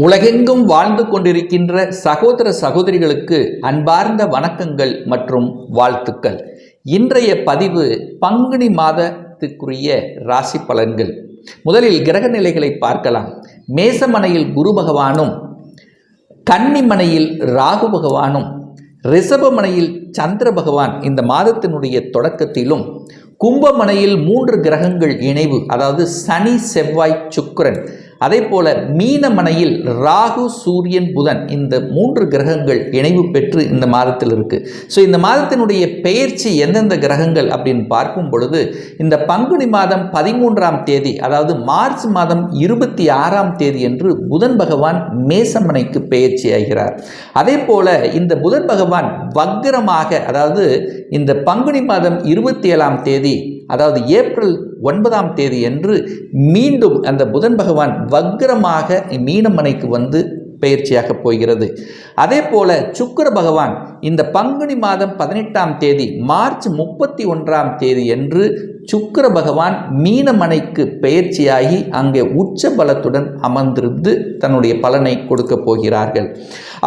உலகெங்கும் வாழ்ந்து கொண்டிருக்கின்ற சகோதர சகோதரிகளுக்கு அன்பார்ந்த வணக்கங்கள் மற்றும் வாழ்த்துக்கள். இன்றைய பதிவு பங்குனி மாதத்துக்குரிய ராசி பலன்கள். முதலில் கிரக நிலைகளை பார்க்கலாம். மேசமனையில் குரு பகவானும் கன்னிமனையில் ராகு பகவானும் ரிஷபமனையில் சந்திர பகவான் இந்த மாதத்தினுடைய தொடக்கத்திலும் கும்பமனையில் மூன்று கிரகங்கள் இணைவு அதாவது சனி செவ்வாய் சுக்கரன் அதே போல மீனமனையில் ராகு சூரியன் புதன் இந்த மூன்று கிரகங்கள் இணைவு பெற்று இந்த மாதத்தில் இருக்கு. ஸோ இந்த மாதத்தினுடைய பெயர்ச்சி எந்தெந்த கிரகங்கள் அப்படின்னு பார்க்கும் பொழுது இந்த பங்குனி மாதம் பதிமூன்றாம் தேதி அதாவது மார்ச் மாதம் இருபத்தி ஆறாம் தேதி என்று புதன் பகவான் மேசமனைக்கு பெயர்ச்சி ஆகிறார். அதே போல இந்த புதன் பகவான் வக்ரமாக அதாவது இந்த பங்குனி மாதம் இருபத்தி ஏழாம் தேதி அதாவது ஏப்ரல் ஒன்பதாம் தேதி என்று மீண்டும் அந்த புதன் பகவான் வக்ரமாக மீனமனைக்கு வந்து பயிற்சியாக போகிறது. அதே போல சுக்கர பகவான் இந்த பங்குனி மாதம் பதினெட்டாம் தேதி மார்ச் முப்பத்தி ஒன்றாம் தேதி என்று சுக்கிர பகவான் மீனமனைக்கு பெயர்ச்சியாகி அங்கே உச்ச பலத்துடன் அமர்ந்திருந்து தன்னுடைய பலனை கொடுக்க போகிறார்கள்.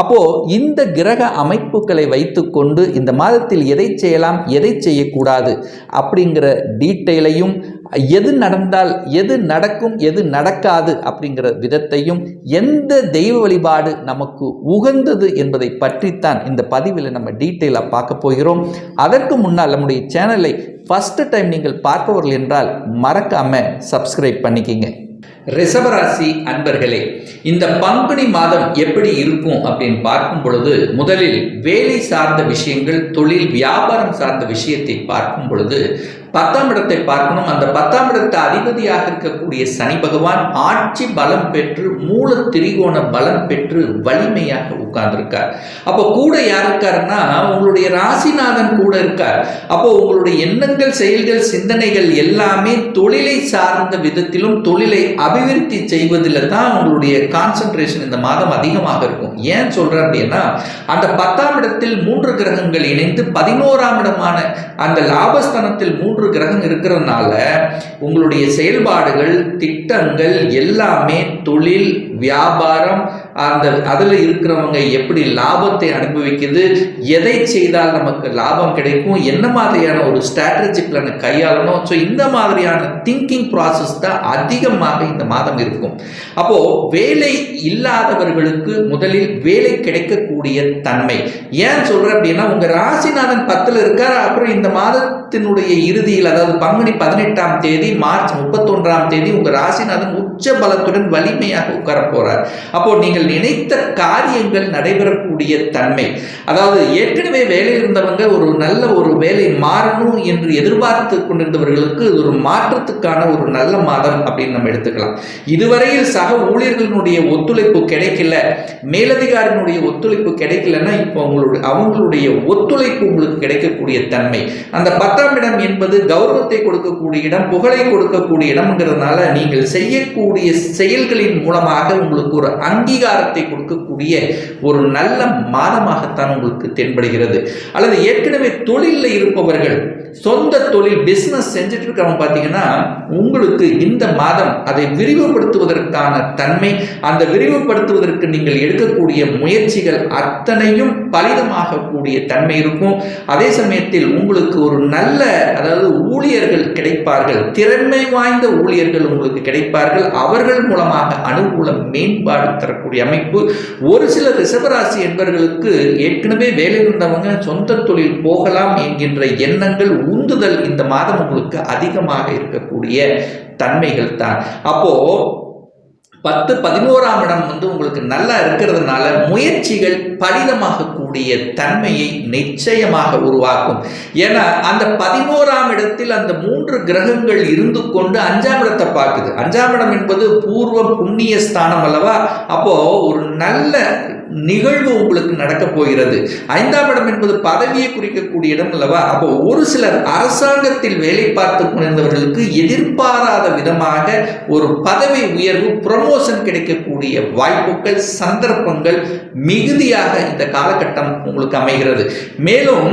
அப்போ இந்த கிரக அமைப்புகளை வைத்துக்கொண்டு இந்த மாதத்தில் எதை செய்யலாம் எதை செய்யக்கூடாது அப்படிங்கிற டீட்டெயிலையும் எது நடந்தால் எது நடக்கும் எது நடக்காது அப்படிங்கிற விதத்தையும் எந்த தெய்வ வழிபாடு நமக்கு உகந்தது என்பதை பற்றித்தான் இந்த பதிவில் நம்ம டீட்டெயிலாக பார்க்க போகிறோம். அதற்கு முன்னால் நம்முடைய சேனலை ஃபஸ்ட்டு டைம் நீங்கள் பார்ப்பவர்கள் என்றால் மறக்காமல் சப்ஸ்கிரைப் பண்ணிக்கிங்க. ரிஷபராசி அன்பர்களே இந்த பங்குனி மாதம் எப்படி இருக்கும் அப்படின்னு பார்க்கும் பொழுது முதலில் வேலை சார்ந்த விஷயங்கள் தொழில் வியாபாரம் சார்ந்த விஷயத்தை பார்க்கும் பொழுது பத்தாம் இடத்தை பார்க்கணும். அந்த பத்தாம் இடத்தை அதிபதியாக இருக்கக்கூடிய சனி பகவான் ஆட்சி பலம் பெற்று மூல திரிகோண பலம் பெற்று வலிமையாக உட்கார்ந்துருக்கார். அப்போ கூட யார் இருக்காருன்னா உங்களுடைய ராசிநாதன் கூட இருக்கார். அப்போ உங்களுடைய எண்ணங்கள் செயல்கள் சிந்தனைகள் எல்லாமே தொழிலை சார்ந்த விதத்திலும் தொழிலை அபிவிருத்தி செய்வதில் தான் உங்களுடைய கான்சன்ட்ரேஷன் இந்த மாதம் அதிகமாக இருக்கும். ஏன் சொல்கிறேன் அப்படின்னா அந்த பத்தாம் இடத்தில் மூன்று கிரகங்கள் இணைந்து பதினோராம் இடமான அந்த லாபஸ்தானத்தில் மூன்று கிரகம் இருக்கிறதுனால உங்களுடைய செயல்பாடுகள் திட்டங்கள் எல்லாமே தொழில் வியாபாரம் அந்த அதில் இருக்கிறவங்க எப்படி லாபத்தை அனுபவிக்குது எதை செய்தால் நமக்கு லாபம் கிடைக்கும் என்ன மாதிரியான ஒரு ஸ்ட்ராட்டஜி பிளானை கையாளணும். ஸோ இந்த மாதிரியான திங்கிங் ப்ராசஸ் தான் அதிகமாக இந்த மாதம் இருக்கும். அப்போ வேலை இல்லாதவர்களுக்கு முதலில் வேலை கிடைக்கக்கூடிய தன்மை. ஏன் சொல்றேன் அப்படின்னா உங்கள் ராசிநாதன் பத்தில் இருக்கார் அப்புறம் இந்த மாதம் மாதத்தினுடைய இறுதியில் அதாவது பங்குனி பதினெட்டாம் தேதி மார்ச் முப்பத்தொன்றாம் தேதி உங்க ராசிநாதன் உச்ச பலத்துடன் வலிமையாக உட்கார போறார். அப்போ நீங்கள் நினைத்த காரியங்கள் நடைபெறக்கூடிய தன்மை. அதாவது ஏற்கனவே வேலையில் இருந்தவங்க ஒரு நல்ல ஒரு வேலை மாறணும் என்று எதிர்பார்த்து கொண்டிருந்தவர்களுக்கு ஒரு மாற்றத்துக்கான ஒரு நல்ல மாதம் அப்படின்னு நம்ம எடுத்துக்கலாம். இதுவரையில் சக ஊழியர்களுடைய ஒத்துழைப்பு கிடைக்கல. மேலதிகாரினுடைய ஒத்துழைப்பு கிடைக்கலன்னா இப்போ அவங்களுடைய அவங்களுடைய ஒத்துழைப்பு உங்களுக்கு கிடைக்கக்கூடிய தன்மை. அந்த பத்தாம் இடம் என்பது கௌரவத்தை கொடுக்கக்கூடிய இடம் புகழை கொடுக்கக்கூடிய இடம்ங்கிறதுனால நீங்கள் செய்யக்கூடிய செயல்களின் மூலமாக உங்களுக்கு ஒரு அங்கீகாரத்தை கொடுக்க கொடுக்கக்கூடிய ஒரு நல்ல மாதமாகத்தான் உங்களுக்கு தென்படுகிறது. அல்லது ஏற்கனவே தொழிலில் இருப்பவர்கள் சொந்த தொழில் பிஸ்னஸ் செஞ்சுட்டு இருக்கிறவங்க பார்த்தீங்கன்னா உங்களுக்கு இந்த மாதம் அதை விரிவுபடுத்துவதற்கான தன்மை அந்த விரிவுபடுத்துவதற்கு நீங்கள் எடுக்கக்கூடிய முயற்சிகள் அத்தனையும் பலிதமாகக்கூடிய தன்மை இருக்கும். அதே சமயத்தில் உங்களுக்கு ஒரு நல்ல அதாவது ஊழியர்கள் கிடைப்பார்கள் திறமை வாய்ந்த ஊழியர்கள் உங்களுக்கு கிடைப்பார்கள். அவர்கள் மூலமாக அனுகூல மேம்பாடு தரக்கூடிய அமைப்பு ஒரு சில ரிஷபராசி என்பவர்களுக்கு ஏற்கனவே வேலை இருந்தவங்க சொந்த தொழில் போகலாம் என்கின்ற எண்ணங்கள் உந்துதல் இந்த மாதம் உங்களுக்கு அதிகமாக இருக்கக்கூடிய தன்மைகள் தான். அப்போ பத்து பதினோராம் இடம் வந்து உங்களுக்கு நல்லா இருக்கிறதுனால முயற்சிகள் பலிதமாகக்கூடிய தன்மையை நிச்சயமாக உருவாக்கும். ஏன்னா அந்த பதினோராம் இடத்தில் அந்த மூன்று கிரகங்கள் இருந்து கொண்டு அஞ்சாம் இடத்தை பார்க்குது. அஞ்சாம் இடம் என்பது பூர்வ புண்ணிய ஸ்தானம் அல்லவா? அப்போ ஒரு நல்ல நிகழ்வு உங்களுக்கு நடக்க போகிறது. ஐந்தாம் இடம் என்பது பதவியை குறிக்கக்கூடிய இடம் அல்லவா? அப்போ ஒரு சிலர் அரசாங்கத்தில் வேலை பார்த்து கொண்டிருந்தவர்களுக்கு எதிர்பாராத விதமாக ஒரு பதவி உயர்வு ப்ரமோஷன் கிடைக்கக்கூடிய வாய்ப்புகள் சந்தர்ப்பங்கள் மிகுதியாக இந்த காலகட்டம் உங்களுக்கு அமைகிறது. மேலும்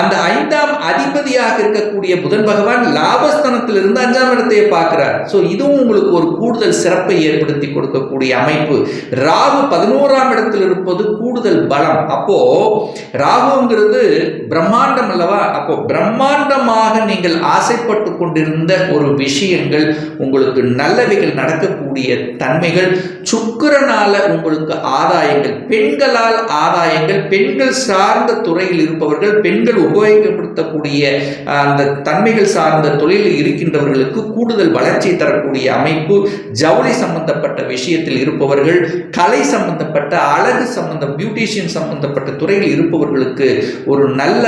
அந்த ஐந்தாம் அதிபதியாக இருக்கக்கூடிய புதன் பகவான் லாபஸ்தானத்தில் இருந்து அஞ்சாம் இடத்தையே பார்க்கிறார். ஸோ இதுவும் உங்களுக்கு ஒரு கூடுதல் சிறப்பை ஏற்படுத்தி கொடுக்கக்கூடிய அமைப்பு. ராகு பதினோராம் இடத்தில் இருப்பது கூடுதல் பலம். அப்போ ராகுங்கிறது பிரம்மாண்டம் அல்லவா? அப்போ பிரம்மாண்டமாக நீங்கள் ஆசைப்பட்டு கொண்டிருந்த ஒரு விஷயங்கள் உங்களுக்கு நல்லவைகள் நடக்கக்கூடிய தன்மைகள் சுக்கரனால உங்களுக்கு ஆதாயங்கள் பெண்களால் ஆதாயங்கள் பெண் பெண்கள் சார்ந்த துறையில் இருப்பவர்கள் பெண்கள் உபயோகப்படுத்தக்கூடிய அந்த தன்மைகள் சார்ந்த தொழிலில் இருக்கின்றவர்களுக்கு கூடுதல் வளர்ச்சி தரக்கூடிய அமைப்பு ஜவுளி சம்பந்தப்பட்ட விஷயத்தில் இருப்பவர்கள் கலை சம்பந்தப்பட்ட அழகு சம்பந்தம் பியூட்டிஷியன் சம்பந்தப்பட்ட துறையில் இருப்பவர்களுக்கு ஒரு நல்ல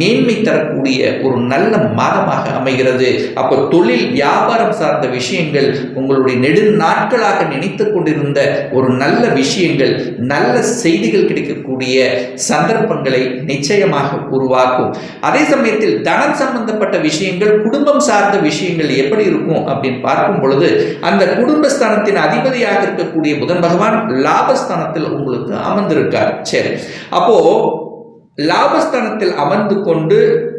மேன்மை தரக்கூடிய ஒரு நல்ல மாதமாக அமைகிறது. அப்போ தொழில் வியாபாரம் சார்ந்த விஷயங்கள் உங்களுடைய நெடு நாட்களாக நினைத்து கொண்டிருந்த ஒரு நல்ல விஷயங்கள் நல்ல செய்திகள் கிடைக்கக்கூடிய சந்தர்ப்பங்களை நிச்சயமாக உருவாக்கும். அதே சமயத்தில் தனம் சம்பந்தப்பட்ட விஷயங்கள் குடும்பம் சார்ந்த விஷயங்கள் எப்படி இருக்கும் அப்படின்னு பார்க்கும் பொழுது அந்த குடும்பஸ்தானத்தின் அதிபதியாக இருக்கக்கூடிய புதன் பகவான் லாபஸ்தானத்தில் உங்களுக்கு அமர்ந்திருக்கார். சரி. அப்போ லாபஸ்தானத்தில் அமர்ந்து கொண்டு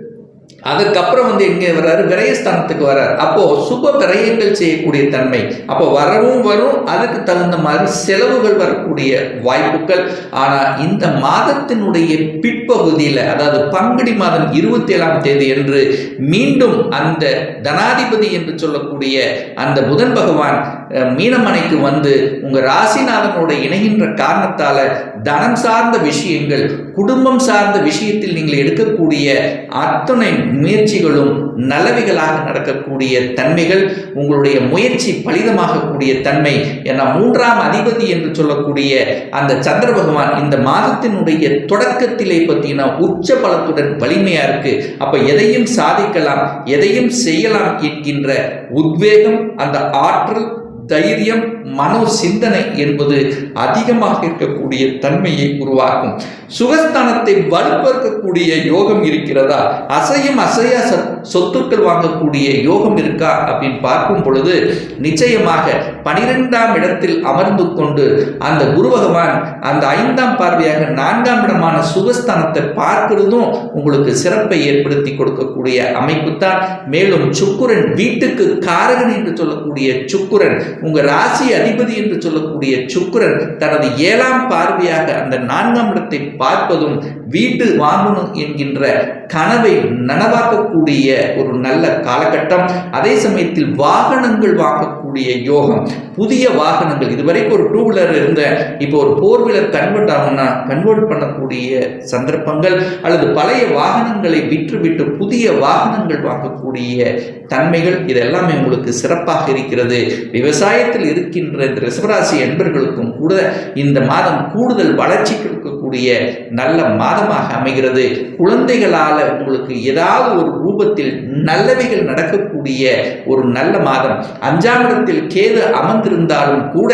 அதுக்கப்புறம் வந்து எங்கே வர்றாரு? விரயஸ்தானத்துக்கு வர்றார். அப்போ சுப விரயங்கள் செய்யக்கூடிய தன்மை. அப்போ வரவும் வரும் அதுக்கு தகுந்த மாதிரி செலவுகள் வரக்கூடிய வாய்ப்புகள். ஆனால் இந்த மாதத்தினுடைய பிற்பகுதியில் அதாவது பங்குனி மாதம் இருபத்தி ஏழாம் தேதி என்று மீண்டும் அந்த தனாதிபதி என்று சொல்லக்கூடிய அந்த புதன் பகவான் அஹ், மீனமனைக்கு வந்து உங்க ராசிநாதனோட இணைகின்ற காரணத்தால தனம் சார்ந்த விஷயங்கள் குடும்பம் சார்ந்த விஷயத்தில் நீங்கள் எடுக்கக்கூடிய அத்தனை முயற்சிகளும் நல்லவைகளாக நடக்கக்கூடிய தன்மைகள் உங்களுடைய முயற்சி பலிதமாகக்கூடிய தன்மை என மூன்றாம் அதிபதி என்று சொல்லக்கூடிய அந்த சந்திர பகவான் இந்த மாதத்தினுடைய தொடக்கத்திலே பார்த்தீங்கன்னா உச்ச பலத்துடன் வலிமையா இருக்கு. அப்ப எதையும் சாதிக்கலாம் எதையும் செய்யலாம் என்கின்ற உத்வேகம் அந்த ஆற்றல் தைரியம் மனோ சிந்தனை என்பது அதிகமாக இருக்கக்கூடிய தன்மையை உருவாக்கும். சுகஸ்தானத்தை வலுப்பெருக்கக்கூடிய யோகம் இருக்கிறதா? அசையும் அசையா சொத்துக்கள் வாங்கக்கூடிய யோகம் இருக்கா? அப்படின்னு பார்க்கும் பொழுது நிச்சயமாக பனிரெண்டாம் இடத்தில் அமர்ந்து கொண்டு அந்த குரு பகவான் அந்த ஐந்தாம் பார்வையாக நான்காம் இடமான சுகஸ்தானத்தை பார்க்கிறதும் உங்களுக்கு சிறப்பை ஏற்படுத்தி கொடுக்கக்கூடிய அமைப்பு தான் மேலும் சுக்குரன் வீட்டுக்கு காரகன் என்று சொல்லக்கூடிய சுக்குரன் உங்க ராசியை அதிபதி என்று சொல்லக்கூடிய சுக்கரன் தனது ஏழாம் பார்வையாக அந்த நான்காம் இடத்தை பார்ப்பதும் வீட்டு வாங்கணும் என்கின்ற கனவை நனவாக்கக்கூடிய ஒரு நல்ல காலகட்டம் அதே சமயத்தில் வாகனங்கள் வாங்கக்கூடிய யோகம். புதிய வாகனங்கள். இதுவரைக்கும் ஒரு டூ வீலர் இருந்த இப்போ ஒரு ஃபோர் வீலர் கன்வெர்ட் ஆகும்னா கன்வெர்ட் பண்ணக்கூடிய சந்தர்ப்பங்கள் அல்லது பழைய வாகனங்களை விற்றுவிட்டு புதிய வாகனங்கள் வாங்கக்கூடிய தன்மைகள் இதெல்லாமே உங்களுக்கு சிறப்பாக இருக்கிறது. விவசாயத்தில் இருக்கின்ற இந்த ரிசவராசி என்பர்களுக்கும் கூட இந்த மாதம் கூடுதல் வளர்ச்சி கொடுக்கக்கூடிய நல்ல மாதமாக அமைகிறது. குழந்தைகளால் உங்களுக்கு ஏதாவது ஒரு ரூபத்தில் நல்லவைகள் நடக்கக்கூடிய ஒரு நல்ல மாதம். அஞ்சாம் இடத்தில் கேது அமர்ந்திருந்தாலும் கூட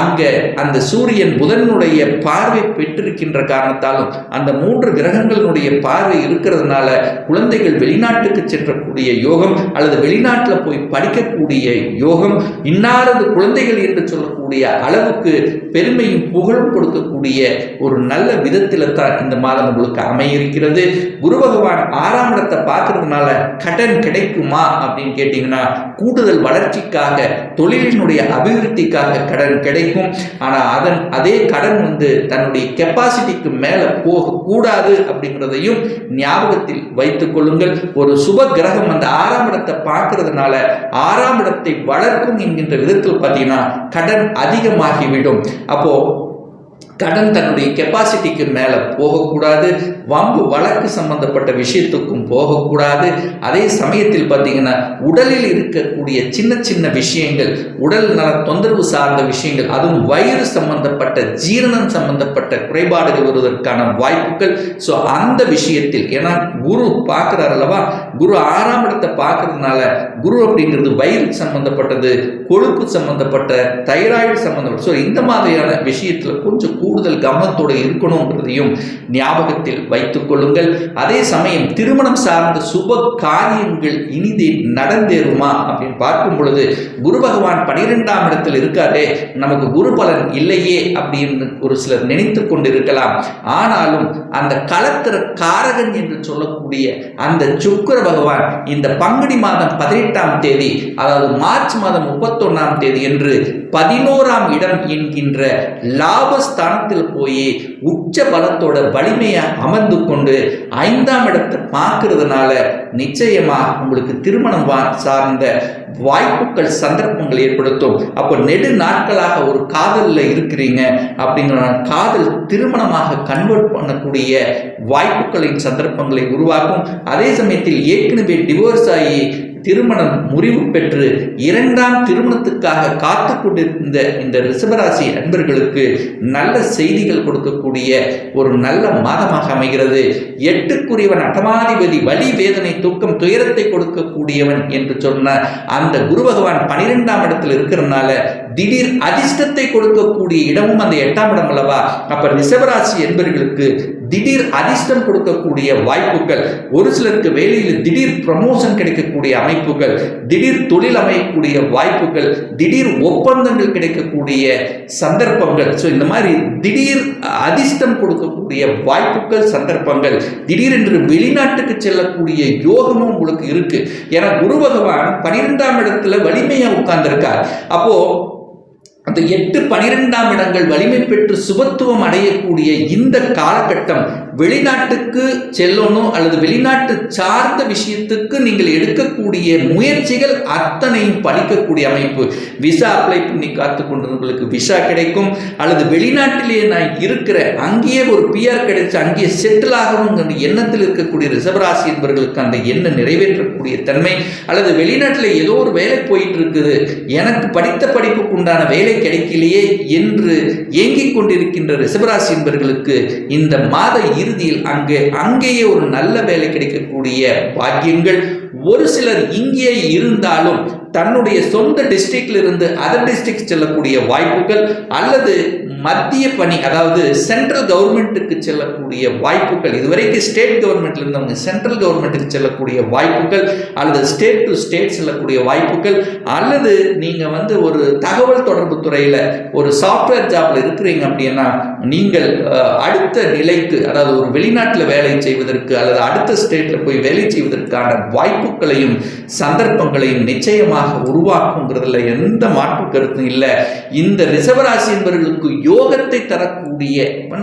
அங்க அந்த சூரியன் புதனுடைய பார்வை பெற்றிருக்கின்ற காரணத்தாலும் அந்த மூன்று கிரகங்களினுடைய பார்வை இருக்கிறதுனால குழந்தைகள் வெளிநாட்டுக்கு சென்றக்கூடிய யோகம் அல்லது வெளிநாட்டில் போய் படிக்கக்கூடிய யோகம் இன்னாரது குழந்தைகள் என்று சொல்லக்கூடிய அளவுக்கு பெருமையும் புகழும் கொடுக்கக்கூடிய ஒரு நல்ல விதத்தில் தான் இந்த மாதம் உங்களுக்கு அமையிருக்கிறது. குரு பகவான் ஆறாம் இடத்தை பார்க்கறதுனால கடன் கிடைக்குமா அப்படின்னு கேட்டிங்கன்னா கூடுதல் வளர்ச்சிக்காக தொழிலினுடைய அபிவிருத்திக்காக கடன் கிடைக்கும். ஆனால் அதன் அதே கடன் வந்து தன்னுடைய கெப்பாசிட்டிக்கு மேலே போகக்கூடாது அப்படிங்கிறதையும் ஞாபகத்தில் வைத்துக் கொள்ளுங்கள். ஒரு சுப கிரகம் அந்த ஆறாம் இடத்தை பார்க்கறதுனால ஆறாம் இடத்தை வளர்க்கும் என்கின்ற விதத்தில் பார்த்தீங்கன்னா கடன் அதிகமாகிவிடும். அப்போ கடன் தன்னுடைய கெப்பாசிட்டிக்கு மேலே போகக்கூடாது வம்பு வழக்கு சம்பந்தப்பட்ட விஷயத்துக்கும் போகக்கூடாது. அதே சமயத்தில் பார்த்தீங்கன்னா உடலில் இருக்கக்கூடிய சின்ன சின்ன விஷயங்கள் உடல் நல தொந்தரவு சார்ந்த விஷயங்கள் அதுவும் வயிறு சம்பந்தப்பட்ட ஜீரணம் சம்பந்தப்பட்ட குறைபாடுகள் வருவதற்கான வாய்ப்புகள். ஸோ அந்த விஷயத்தில் ஏன்னா குரு பார்க்குறாரு அல்லவா? குரு ஆறாம் இடத்தை பார்க்கறதுனால குரு அப்படிங்கிறது வயிறு சம்பந்தப்பட்டது கொழுப்பு சம்பந்தப்பட்ட தைராய்டு சம்பந்தப்பட்ட ஸோ இந்த மாதிரியான விஷயத்தில் கொஞ்சம் கூடுதல் கவனத்தோடு இருக்கணும்ன்றதையும் ஞாபகத்தில் வைத்துக் கொள்ளுங்கள். அதே சமயம் திருமணம் சார்ந்த சுப காரியங்கள் இனிதே நடந்தேறுமா அப்படின்னு பார்க்கும் பொழுது குரு பகவான் பனிரெண்டாம் இடத்தில் இருக்காரே நமக்கு குரு பலன் இல்லையே அப்படின்னு ஒரு சிலர் நினைத்து கொண்டிருக்கலாம். ஆனாலும் அந்த களத்திர காரகன் என்று சொல்லக்கூடிய அந்த சுக்கர பகவான் இந்த பங்குனி மாதம் பதினெட்டாம் தேதி அதாவது மார்ச் மாதம் முப்பத்தொன்னாம் தேதி என்று பதினோராம் இடம் என்கின்ற லாபஸ்தானத்தில் போய் உச்ச பலத்தோட வலிமையை அமர்ந்து கொண்டு ஐந்தாம் இடத்தை பார்க்கறதுனால நிச்சயமா உங்களுக்கு திருமணம் வா- சார்ந்த வாய்ப்புகள் சந்தர்ப்பங்கள் ஏற்படுத்தும். அப்போ நெடு நாட்களாக ஒரு காதலில் இருக்கிறீங்க அப்படிங்கிற காதல் திருமணமாக கன்வெர்ட் பண்ணக்கூடிய வாய்ப்புகளின் சந்தர்ப்பங்களை உருவாக்கும். அதே சமயத்தில் ஏற்கனவே டிவோர்ஸ் ஆகி திருமணம் முறிவு பெற்று இரண்டாம் திருமணத்துக்காக காத்து கொண்டிருந்த இந்த ரிஷபராசி அன்பர்களுக்கு நல்ல செய்திகள் கொடுக்கக்கூடிய ஒரு நல்ல மாதமாக அமைகிறது. எட்டுக்குரியவன் அட்டமாதிபதி வலி வேதனை தூக்கம் துயரத்தை கொடுக்கக்கூடியவன் என்று சொன்ன அந்த குரு பகவான் பனிரெண்டாம் இடத்துல இருக்கிறதுனால திடீர் அதிர்ஷ்டத்தை கொடுக்கக்கூடிய இடமும் அந்த எட்டாம் இடம் அல்லவா? அப்ப ரிஷபராசி என்பவர்களுக்கு திடீர் அதிர்ஷ்டம் கொடுக்கக்கூடிய வாய்ப்புகள் ஒரு சிலருக்கு வேலையில் திடீர் ப்ரமோஷன் கிடைக்கக்கூடிய அமைப்புகள் திடீர் தொழில் அமையக்கூடிய வாய்ப்புகள் திடீர் ஒப்பந்தங்கள் கிடைக்கக்கூடிய சந்தர்ப்பங்கள். ஸோ இந்த மாதிரி திடீர் அதிர்ஷ்டம் கொடுக்கக்கூடிய வாய்ப்புகள் சந்தர்ப்பங்கள் திடீரென்று வெளிநாட்டுக்கு செல்லக்கூடிய யோகமும் உங்களுக்கு இருக்கு. ஏன்னா குரு பகவான் பனிரெண்டாம் இடத்துல வலிமையாக உட்கார்ந்திருக்கார். அப்போ அந்த எட்டு பனிரெண்டாம் இடங்கள் வலிமை பெற்று சுபத்துவம் அடையக்கூடிய இந்த காலகட்டம் வெளிநாட்டுக்கு செல்லணும் அல்லது வெளிநாட்டு சார்ந்த விஷயத்துக்கு நீங்கள் எடுக்கக்கூடிய முயற்சிகள் அத்தனையும் பழிக்கக்கூடிய அமைப்பு. விசா அப்ளை பண்ணி காத்து கொண்டவர்களுக்கு விசா கிடைக்கும். அல்லது வெளிநாட்டிலேயே நான் இருக்கிற அங்கேயே ஒரு பிஆர் கிடைச்சு அங்கேயே செட்டில் ஆகணுங்கிற எண்ணத்தில் இருக்கக்கூடிய ரிசர்வராசி என்பவர்களுக்கு அந்த எண்ணம் நிறைவேற்றக்கூடிய தன்மை. அல்லது வெளிநாட்டில் ஏதோ ஒரு வேலை போயிட்டு இருக்குது எனக்கு படித்த படிப்புக்கு உண்டான வேலை கிடைக்கலையே என்று ஏங்கிக் கொண்டிருக்கின்ற ரிசவராசி என்பவர்களுக்கு இந்த மாத இரு இறுதியில் அங்கு அங்கேயே ஒரு நல்ல வேலை கிடைக்கக்கூடிய பாக்கியங்கள். ஒரு சிலர் இங்கே இருந்தாலும் தன்னுடைய சொந்த டிஸ்ட்ரிக்ட்ல இருந்து அதர் டிஸ்ட்ரிக்ட் செல்லக்கூடிய வாய்ப்புகள் அல்லது மத்திய பணி அதாவது சென்ட்ரல் கவர்மெண்ட்டுக்கு செல்லக்கூடிய வாய்ப்புகள் இதுவரைக்கும் ஸ்டேட் கவர்மெண்ட்ல இருந்தவங்க சென்ட்ரல் கவர்மெண்ட்டுக்கு செல்லக்கூடிய வாய்ப்புகள் அல்லது ஸ்டேட் டு ஸ்டேட் செல்லக்கூடிய வாய்ப்புகள் அல்லது நீங்க வந்து ஒரு தகவல் தொடர்பு துறையில ஒரு சாஃப்ட்வேர் ஜாப்ல இருக்கிறீங்க அப்படின்னா நீங்கள் அடுத்த நிலைக்கு அதாவது ஒரு வெளிநாட்டில் வேலை செய்வதற்கு அல்லது அடுத்த ஸ்டேட்ல போய் வேலை செய்வதற்கான வாய்ப்புகளையும் சந்தர்ப்பங்களையும் நிச்சயமாக உருவாக்குங்கிறதுல எந்த மாற்று கருத்தும் இல்லை. இந்த ரிஷபராசி என்பவர்களுக்கு யோகத்தை தரக்கூடிய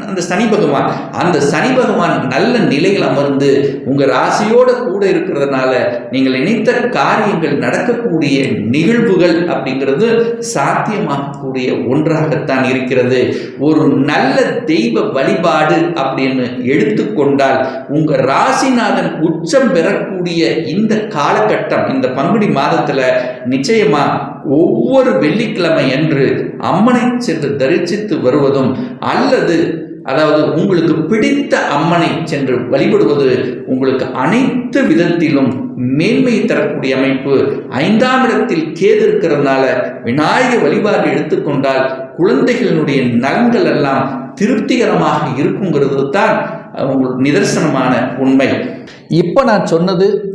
அந்த சனி பகவான் அந்த சனி பகவான் நல்ல நிலையில் அமர்ந்து உங்க ராசியோட கூட இருக்கிறதுனால நீங்கள் நினைத்த காரியங்கள் நடக்கக்கூடிய நிகழ்வுகள் அப்படிங்கிறது சாத்தியமாகக்கூடிய ஒன்றாகத்தான் இருக்கிறது. ஒரு நல்ல தெய்வ வழிபாடு அப்படின்னு எடுத்துக்கொண்டால் உங்க ராசிநாதன் உச்சம் பெறக்கூடிய இந்த காலகட்டம் இந்த பங்குனி மாதத்துல நிச்சயமா ஒவ்வொரு வெள்ளிக்கிழமை அன்று அம்மனை சென்று தரிசித்து வருவதும் அல்லது அதாவது உங்களுக்கு பிடித்த அம்மனை சென்று வழிபடுவது உங்களுக்கு அனைத்து விதத்திலும் மேன்மை தரக்கூடிய அமைப்பு. ஐந்தாம் இடத்தில் கேது இருக்கிறதுனால விநாயகர் வழிபாடு எடுத்துக்கொண்டால் குழந்தைகளினுடைய நலன்கள் எல்லாம் திருப்திகரமாக இருக்குங்கிறது தான் உங்களுக்கு நிதர்சனமான உண்மை. இப்போ நான் சொன்னது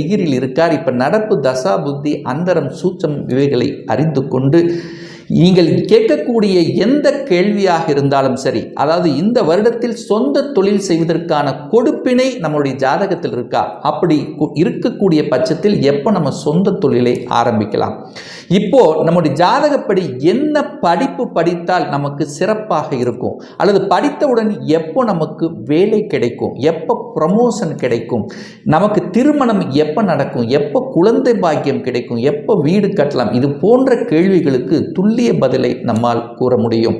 டிகிரியில் இருக்கார். இப்போ நடப்பு தசா புத்தி அந்தரம் சூச்சம் இவைகளை அறிந்து கொண்டு நீங்கள் கேட்கக்கூடிய எந்த கேள்வியாக இருந்தாலும் சரி அதாவது இந்த வருடத்தில் சொந்த தொழில் செய்வதற்கான கொடுப்பினை நம்மளுடைய ஜாதகத்தில் இருக்கா? அப்படி கு- இருக்கக்கூடிய பட்சத்தில் எப்போ நம்ம சொந்த தொழிலை ஆரம்பிக்கலாம்? இப்போ நம்முடைய ஜாதகப்படி என்ன படிப்பு படித்தால் நமக்கு சிறப்பாக இருக்கும்? அல்லது படித்தவுடன் எப்போ நமக்கு வேலை கிடைக்கும்? எப்போ ப்ரமோஷன் கிடைக்கும்? நமக்கு திருமணம் எப்போ நடக்கும்? எப்போ குழந்தை பாக்கியம் கிடைக்கும்? எப்போ வீடு கட்டலாம்? இது போன்ற கேள்விகளுக்கு துள்ளி துல்லிய பதிலை நம்மால் கூற முடியும்.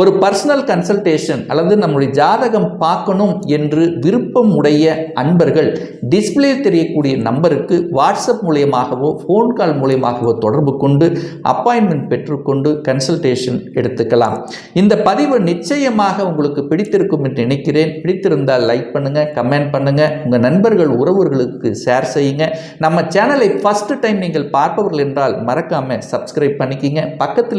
ஒரு பர்சனல் கன்சல்டேஷன் அல்லது நம்முடைய ஜாதகம் பார்க்கணும் என்று விருப்பம் உடைய அன்பர்கள் டிஸ்பிளே தெரியக்கூடிய நம்பருக்கு வாட்ஸ்அப் மூலியமாகவோ ஃபோன் கால் மூலியமாகவோ தொடர்பு கொண்டு அப்பாயின்மெண்ட் பெற்றுக்கொண்டு கன்சல்டேஷன் எடுத்துக்கலாம். இந்த பதிவு நிச்சயமாக உங்களுக்கு பிடித்திருக்கும் என்று நினைக்கிறேன். பிடித்திருந்தால் லைக் பண்ணுங்க கமெண்ட் பண்ணுங்க. உங்க நண்பர்கள் உறவுகளுக்கு ஷேர் செய்யுங்க. நம்ம சேனலை ஃபர்ஸ்ட் டைம் நீங்கள் பார்ப்பவர்கள் என்றால் மறக்காம சப்ஸ்கிரைப் பண்ணிக்கிங்க. பக்கத்தில்